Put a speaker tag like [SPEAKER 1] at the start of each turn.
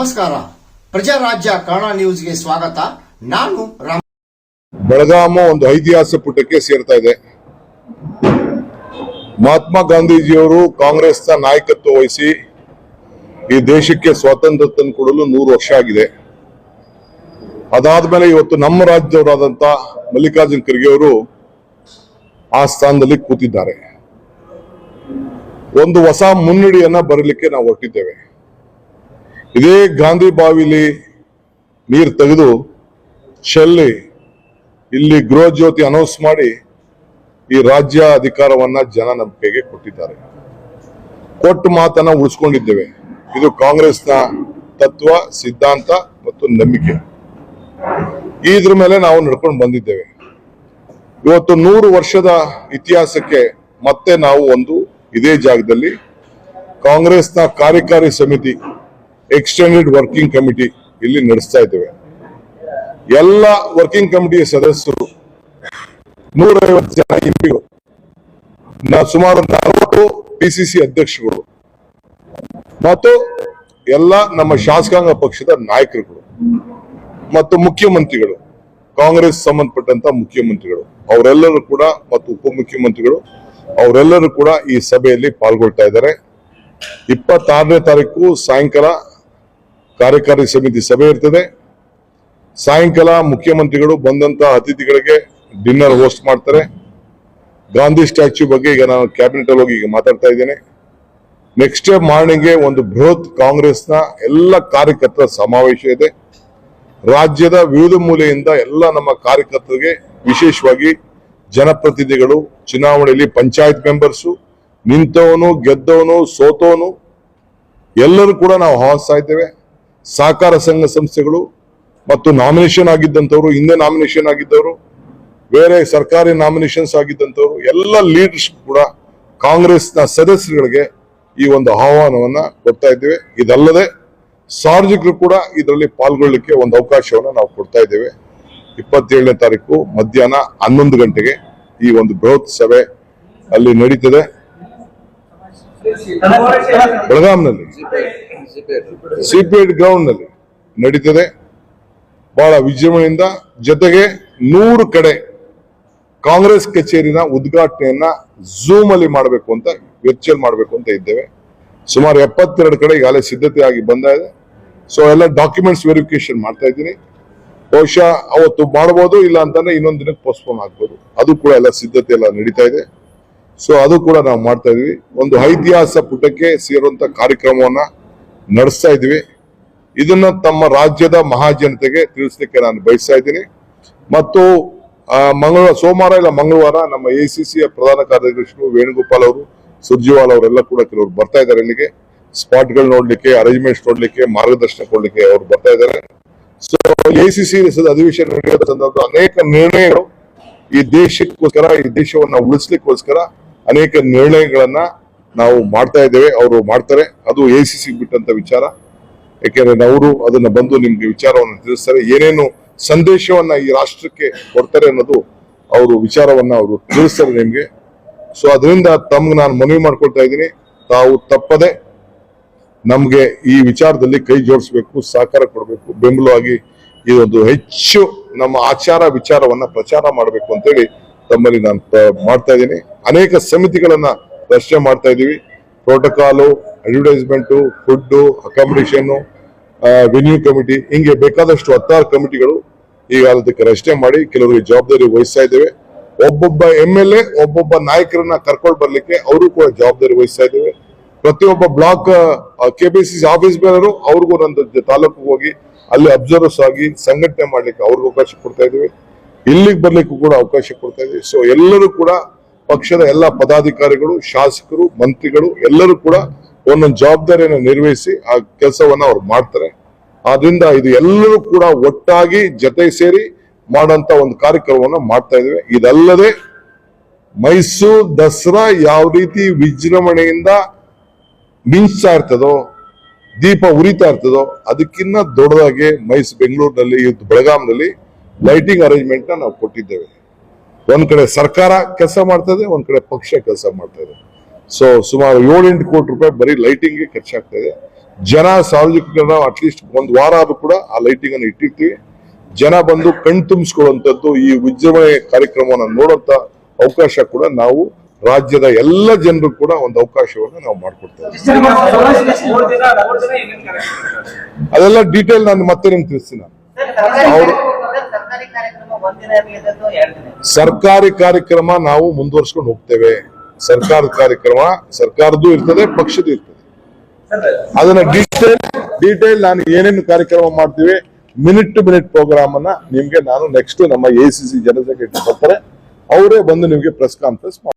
[SPEAKER 1] ನಮಸ್ಕಾರ. ಪ್ರಜಾರಾಜ್ಯ ಕನ್ನಡ ನ್ಯೂಸ್ಗೆ ಸ್ವಾಗತ. ನಾನು ರಾಮ್
[SPEAKER 2] ಬೆಳಗಾಮ ಒಂದು ಐತಿಹಾಸಿಕ ಪುಟಕ್ಕೆ ಸೇರ್ತಾ ಇದೆ. ಮಹಾತ್ಮ ಗಾಂಧೀಜಿಯವರು ಕಾಂಗ್ರೆಸ್ನ ನಾಯಕತ್ವ ವಹಿಸಿ ಈ ದೇಶಕ್ಕೆ ಸ್ವಾತಂತ್ರ್ಯ ತಂದು ಕೊಡಲು ನೂರು ವರ್ಷ ಆಗಿದೆ. ಅದಾದ್ಮೇಲೆ ಇವತ್ತು ನಮ್ಮ ರಾಜ್ಯದವರಾದಂತ ಮಲ್ಲಿಕಾರ್ಜುನ್ ಖರ್ಗೆ ಅವರು ಆ ಸ್ಥಾನದಲ್ಲಿ ಕೂತಿದ್ದಾರೆ. ಒಂದು ಹೊಸ ಮುನ್ನಡಿಯನ್ನ ಬರಲಿಕ್ಕೆ ನಾವು ಹೊರಟಿದ್ದೇವೆ. ಇದೇ ಗಾಂಧಿ ಬಾವಿಲಿ ನೀರು ತೆಗೆದು ಚೆಲ್ಲಿ ಇಲ್ಲಿ ಗೃಹ ಜ್ಯೋತಿ ಅನೌನ್ಸ್ ಮಾಡಿ ಈ ರಾಜ್ಯ ಅಧಿಕಾರವನ್ನ ಜನ ನಂಬಿಕೆಗೆ ಕೊಟ್ಟಿದ್ದಾರೆ. ಕೊಟ್ಟು ಮಾತನ್ನ ಉಳಿಸ್ಕೊಂಡಿದ್ದೇವೆ. ಇದು ಕಾಂಗ್ರೆಸ್ನ ತತ್ವ, ಸಿದ್ಧಾಂತ ಮತ್ತು ನಂಬಿಕೆ. ಇದ್ರ ಮೇಲೆ ನಾವು ನಡ್ಕೊಂಡು ಬಂದಿದ್ದೇವೆ. ಇವತ್ತು ನೂರು ವರ್ಷದ ಇತಿಹಾಸಕ್ಕೆ ಮತ್ತೆ ನಾವು ಒಂದು ಇದೇ ಜಾಗದಲ್ಲಿ ಕಾಂಗ್ರೆಸ್ನ ಕಾರ್ಯಕಾರಿ ಸಮಿತಿ ಎಕ್ಸ್ಟೆಂಡೆಡ್ ವರ್ಕಿಂಗ್ ಕಮಿಟಿ ಇಲ್ಲಿ ನಡೆಸ್ತಾ ಇದ್ದೇವೆ. ಎಲ್ಲ ವರ್ಕಿಂಗ್ ಕಮಿಟಿಯ ಸದಸ್ಯರು ನೂರೈವತ್ತು ಜನ ಎಂಪಿಗಳು ಸುಮಾರು ನಲವತ್ತು ಪಿಸಿಸಿ ಅಧ್ಯಕ್ಷಗಳು ಮತ್ತು ಎಲ್ಲ ನಮ್ಮ ಶಾಸಕಾಂಗ ಪಕ್ಷದ ನಾಯಕರುಗಳು ಮತ್ತು ಮುಖ್ಯಮಂತ್ರಿಗಳು, ಕಾಂಗ್ರೆಸ್ ಸಂಬಂಧಪಟ್ಟಂತ ಮುಖ್ಯಮಂತ್ರಿಗಳು, ಅವರೆಲ್ಲರೂ ಕೂಡ ಮತ್ತು ಉಪಮುಖ್ಯಮಂತ್ರಿಗಳು, ಅವರೆಲ್ಲರೂ ಕೂಡ ಈ ಸಭೆಯಲ್ಲಿ ಪಾಲ್ಗೊಳ್ತಾ ಇದ್ದಾರೆ. ಇಪ್ಪತ್ತಾರನೇ ತಾರೀಕು ಸಾಯಂಕಾಲ ಕಾರ್ಯಕಾರಿ ಸಮಿತಿ ಸಭೆ ಇರ್ತದೆ. ಸಾಯಂಕಾಲ ಮುಖ್ಯಮಂತ್ರಿಗಳು ಬಂದಂತ ಅತಿಥಿಗಳಿಗೆ ಡಿನ್ನರ್ ಹೋಸ್ಟ್ ಮಾಡ್ತಾರೆ. ಗಾಂಧಿ ಸ್ಟ್ಯಾಚ್ಯೂ ಬಗ್ಗೆ ಈಗ ನಾನು ಕ್ಯಾಬಿನೆಟ್ ಅಲ್ಲಿ ಹೋಗಿ ಈಗ ಮಾತಾಡ್ತಾ ಇದ್ದೇನೆ. ನೆಕ್ಸ್ಟ್ ಡೇ ಮಾರ್ನಿಂಗ್ಗೆ ಒಂದು ಬೃಹತ್ ಕಾಂಗ್ರೆಸ್ನ ಎಲ್ಲ ಕಾರ್ಯಕರ್ತರ ಸಮಾವೇಶ ಇದೆ. ರಾಜ್ಯದ ವಿವಿಧ ಮೂಲೆಯಿಂದ ಎಲ್ಲ ನಮ್ಮ ಕಾರ್ಯಕರ್ತರಿಗೆ ವಿಶೇಷವಾಗಿ ಜನಪ್ರತಿನಿಧಿಗಳು, ಚುನಾವಣೆಯಲ್ಲಿ ಪಂಚಾಯತ್ ಮೆಂಬರ್ಸು ನಿಂತವನು, ಗೆದ್ದವನು, ಸೋತವನು, ಎಲ್ಲರೂ ಕೂಡ ನಾವು ಆಹ್ವಾನಿಸ್ತಾ ಇದ್ದೇವೆ. ಸಹಕಾರ ಸಂಘ ಸಂಸ್ಥೆಗಳು ಮತ್ತು ನಾಮಿನೇಷನ್ ಆಗಿದ್ದಂಥವ್ರು, ಹಿಂದೆ ನಾಮಿನೇಷನ್ ಆಗಿದ್ದವರು, ಬೇರೆ ಸರ್ಕಾರಿ ನಾಮಿನೇಷನ್ಸ್ ಆಗಿದ್ದಂಥವ್ರು, ಎಲ್ಲ ಲೀಡರ್ಸ್ ಕೂಡ ಕಾಂಗ್ರೆಸ್ನ ಸದಸ್ಯರುಗಳಿಗೆ ಈ ಒಂದು ಆಹ್ವಾನವನ್ನ ಕೊಡ್ತಾ ಇದ್ದೇವೆ. ಇದಲ್ಲದೆ ಸಾರ್ವಜನಿಕರು ಕೂಡ ಇದರಲ್ಲಿ ಪಾಲ್ಗೊಳ್ಳಲಿಕ್ಕೆ ಒಂದು ಅವಕಾಶವನ್ನ ನಾವು ಕೊಡ್ತಾ ಇದ್ದೇವೆ. ಇಪ್ಪತ್ತೇಳನೇ ತಾರೀಕು ಮಧ್ಯಾಹ್ನ ಹನ್ನೊಂದು ಗಂಟೆಗೆ ಈ ಒಂದು ಬೃಹತ್ ಸಭೆ ಅಲ್ಲಿ ನಡೀತದೆ. ಬೆಳಗಾಂನಲ್ಲಿ. ಸಿಪಿಐ ಗ್ರೌಂಡ್ನಲ್ಲಿ ನಡೀತದೆ. ಬಹಳ ವಿಜೃಂಭಣೆಯಿಂದ ಜೊತೆಗೆ ನೂರು ಕಡೆ ಕಾಂಗ್ರೆಸ್ ಕಚೇರಿನ ಉದ್ಘಾಟನೆಯನ್ನ ಝೂಮ್ ಅಲ್ಲಿ ಮಾಡಬೇಕು ಅಂತ ವರ್ಚುವಲ್ ಮಾಡಬೇಕು ಅಂತ ಇದ್ದೇವೆ. ಸುಮಾರು ಎಪ್ಪತ್ತೆರಡು ಕಡೆ ಈಗಾಗಲೇ ಸಿದ್ಧತೆ ಆಗಿ ಬಂದ ಇದೆ. ಸೊ ಎಲ್ಲ ಡಾಕ್ಯುಮೆಂಟ್ಸ್ ವೆರಿಫಿಕೇಶನ್ ಮಾಡ್ತಾ ಇದ್ದೀನಿ. ಬಹುಶಃ ಅವತ್ತು ಮಾಡಬಹುದು ಇಲ್ಲ ಅಂತಂದ್ರೆ ಇನ್ನೊಂದು ದಿನಕ್ಕೆ ಪೋಸ್ಟ್ಪೋನ್ ಆಗ್ಬೋದು. ಅದು ಕೂಡ ಎಲ್ಲ ಸಿದ್ಧತೆ ಎಲ್ಲ ನಡೀತಾ ಇದೆ. ಸೊ ಅದು ಕೂಡ ನಾವು ಮಾಡ್ತಾ ಇದೀವಿ ಒಂದು ಐತಿಹಾಸ ಪುಟಕ್ಕೆ ಸೇರುವಂತ ಕಾರ್ಯಕ್ರಮವನ್ನ ನಡೆಸ್ತಾ ಇದೀವಿ ಇದನ್ನ ತಮ್ಮ ರಾಜ್ಯದ ಮಹಾಜನತೆಗೆ ತಿಳಿಸ್ಲಿಕ್ಕೆ ನಾನು ಬಯಸ್ತಾ ಇದ್ದೀನಿ. ಮತ್ತು ಮಂಗಳವಾರ, ಸೋಮವಾರ ಇಲ್ಲ, ಮಂಗಳವಾರ ನಮ್ಮ ಎಸಿಸಿಯ ಪ್ರಧಾನ ಕಾರ್ಯದರ್ಶಿಗಳು ವೇಣುಗೋಪಾಲ್ ಅವರು, ಸುರ್ಜಿವಾಲ್ ಅವರೆಲ್ಲ ಕೂಡ ಕೆಲವರು ಬರ್ತಾ ಇದ್ದಾರೆ ಇಲ್ಲಿಗೆ. ಸ್ಪಾಟ್ಗಳು ನೋಡ್ಲಿಕ್ಕೆ ಅರೇಂಜ್ಮೆಂಟ್ಸ್ ನೋಡ್ಲಿಕ್ಕೆ, ಮಾರ್ಗದರ್ಶನ ಕೊಡ್ಲಿಕ್ಕೆ ಅವರು ಬರ್ತಾ ಇದ್ದಾರೆ. ಸೊ ಎಸಿಸಿ ಅಧಿವೇಶನ ನಡೆಯುವ ಅನೇಕ ನಿರ್ಣಯಗಳು ಈ ದೇಶಕ್ಕೋಸ್ಕರ, ಈ ದೇಶವನ್ನ ಉಳಿಸ್ಲಿಕ್ಕೋಸ್ಕರ ಅನೇಕ ನಿರ್ಣಯಗಳನ್ನ ನಾವು ಮಾಡ್ತಾ ಇದ್ದೇವೆ, ಅವರು ಮಾಡ್ತಾರೆ. ಅದು ಎ ಸಿ ಬಿಟ್ಟಂತ ವಿಚಾರ. ಯಾಕೆಂದ್ರೆ ಅವರು ಅದನ್ನ ಬಂದು ನಿಮ್ಗೆ ವಿಚಾರವನ್ನು ತಿಳಿಸ್ತಾರೆ. ಏನೇನು ಸಂದೇಶವನ್ನ ಈ ರಾಷ್ಟ್ರಕ್ಕೆ ಕೊಡ್ತಾರೆ ಅನ್ನೋದು ಅವರು ವಿಚಾರವನ್ನ ಅವರು ತಿಳಿಸ್ತಾರೆ ನಿಮ್ಗೆ. ಸೊ ಅದರಿಂದ ತಮ್ಗೆ ನಾನು ಮನವಿ ಮಾಡ್ಕೊಳ್ತಾ ಇದ್ದೀನಿ. ತಾವು ತಪ್ಪದೆ ನಮ್ಗೆ ಈ ವಿಚಾರದಲ್ಲಿ ಕೈ ಜೋಡಿಸ್ಬೇಕು, ಸಹಕಾರ ಕೊಡಬೇಕು. ಬೆಂಬಲವಾಗಿ ಒಂದು ಹೆಚ್ಚು ನಮ್ಮ ಆಚಾರ ವಿಚಾರವನ್ನ ಪ್ರಚಾರ ಮಾಡಬೇಕು ಅಂತೇಳಿ ತಮ್ಮಲ್ಲಿ ನಾನು ಮಾಡ್ತಾ ಇದ್ದೀನಿ. ಅನೇಕ ಸಮಿತಿಗಳನ್ನ ರಚನೆ ಮಾಡ್ತಾ ಇದೀವಿ protocol, advertisement food accommodation venue committee ಹಿಂಗೆ ಬೇಕಾದಷ್ಟು ಹತ್ತಾರು ಕಮಿಟಿಗಳು ಈಗ ಅದಕ್ಕೆ ರಚನೆ ಮಾಡಿ ಕೆಲವರಿಗೆ ಜವಾಬ್ದಾರಿ ವಹಿಸ್ತಾ ಇದ್ದೇವೆ. ಒಬ್ಬೊಬ್ಬ ಎಂ ಎಲ್ ಎ ಒಬ್ಬೊಬ್ಬ ನಾಯಕರನ್ನ ಕರ್ಕೊಂಡು ಬರ್ಲಿಕ್ಕೆ ಅವರು ಕೂಡ ಜವಾಬ್ದಾರಿ ವಹಿಸ್ತಾ ಇದ್ದೇವೆ. ಪ್ರತಿಯೊಬ್ಬ block K B C office ಬೇರೆ ಅವ್ರಿಗೂ ನನ್ನ ತಾಲೂಕು ಹೋಗಿ ಅಲ್ಲಿ ಅಬ್ಸರ್ವರ್ಸ್ ಆಗಿ ಸಂಘಟನೆ ಮಾಡ್ಲಿಕ್ಕೆ ಅವ್ರಿಗೂ ಅವಕಾಶ ಕೊಡ್ತಾ ಇದ್ದೀವಿ. ಇಲ್ಲಿಗೆ ಬರ್ಲಿಕ್ಕೂ ಕೂಡ ಅವಕಾಶ ಕೊಡ್ತಾ ಇದ್ದೀವಿ. ಸೊ ಎಲ್ಲರೂ ಕೂಡ ಪಕ್ಷದ ಎಲ್ಲ ಪದಾಧಿಕಾರಿಗಳು, ಶಾಸಕರು, ಮಂತ್ರಿಗಳು ಎಲ್ಲರೂ ಕೂಡ ಒಂದೊಂದು ಜವಾಬ್ದಾರಿಯನ್ನು ನಿರ್ವಹಿಸಿ ಆ ಕೆಲಸವನ್ನ ಅವ್ರು ಮಾಡ್ತಾರೆ. ಆದ್ರಿಂದ ಇದು ಎಲ್ಲರೂ ಕೂಡ ಒಟ್ಟಾಗಿ ಜೊತೆ ಸೇರಿ ಮಾಡುವಂತ ಒಂದು ಕಾರ್ಯಕ್ರಮವನ್ನ ಮಾಡ್ತಾ ಇದ್ದೇವೆ. ಇದಲ್ಲದೆ ಮೈಸೂರು ದಸರಾ ಯಾವ ರೀತಿ ವಿಜೃಂಭಣೆಯಿಂದ ಮಿಂಚ್ತಾ ಇರ್ತದೋ, ದೀಪ ಉರಿತಾ ಇರ್ತದೋ ಅದಕ್ಕಿಂತ ದೊಡ್ಡದಾಗಿ ಮೈಸೂರು ಬೆಂಗಳೂರಿನಲ್ಲಿ ಬೆಳಗಾಂನಲ್ಲಿ ಲೈಟಿಂಗ್ ಅರೇಂಜ್ಮೆಂಟ್ ನಾವು ಕೊಟ್ಟಿದ್ದೇವೆ. ಒಂದ್ ಕಡೆ ಸರ್ಕಾರ ಕೆಲಸ ಮಾಡ್ತಾ ಇದೆ ಒಂದ್ ಕಡೆ ಪಕ್ಷ ಕೆಲಸ ಮಾಡ್ತಾ ಇದೆ ಸೊ ಸುಮಾರು ಏಳೆಂಟು ಕೋಟಿ ರೂಪಾಯಿ ಬರೀ ಲೈಟಿಂಗ್ಗೆ ಖರ್ಚಾಗ್ತಾ ಇದೆ ಜನ ಸಾರ್ವಜನಿಕರನ್ನ ಅಟ್ಲೀಸ್ಟ್ ಒಂದು ವಾರ ಆದ್ರೂ ಕೂಡ ಆ ಲೈಟಿಂಗ್ ಅನ್ನು ಇಟ್ಟಿರ್ತೀವಿ ಜನ ಬಂದು ಕಣ್ ತುಂಬಿಸ್ಕೊಳ್ಳುವಂಥದ್ದು ಈ ವಿಜೃಂಭಣೆ ಕಾರ್ಯಕ್ರಮವನ್ನು ನೋಡುವಂತ ಅವಕಾಶ ಕೂಡ ನಾವು ರಾಜ್ಯದ ಎಲ್ಲ ಜನರು ಕೂಡ ಒಂದು ಅವಕಾಶವನ್ನು ನಾವು ಮಾಡ್ಕೊಡ್ತೇವೆ ಅದೆಲ್ಲ ಡೀಟೇಲ್ ನಾನು ಮತ್ತೆ ನಿಮ್ಗೆ ತಿಳಿಸ್ತೀನಿ ಅವ್ರು-
[SPEAKER 3] ಸರ್ಕಾರಿ ಕಾರ್ಯಕ್ರಮ
[SPEAKER 2] ನಾವು ಮುಂದುವರ್ಸ್ಕೊಂಡು ಹೋಗ್ತೇವೆ. ಸರ್ಕಾರದ ಕಾರ್ಯಕ್ರಮ ಸರ್ಕಾರದ್ದು ಇರ್ತದೆ ಪಕ್ಷದ ಇರ್ತದೆ. ಅದನ್ನ ಡೀಟೇಲ್ ಡೀಟೇಲ್ ನಾನು ಏನೇನು ಕಾರ್ಯಕ್ರಮ ಮಾಡ್ತೀವಿ ಮಿನಿಟ್ ಟು ಮಿನಿಟ್ ಪ್ರೋಗ್ರಾಮ್ ಅನ್ನ ನಿಮ್ಗೆ ನಾನು ನೆಕ್ಸ್ಟ್ ನಮ್ಮ A C C general secretary ಬರ್ತಾರೆ. ಅವರೇ ಬಂದು ನಿಮ್ಗೆ ಪ್ರೆಸ್ ಕಾನ್ಫರೆನ್ಸ್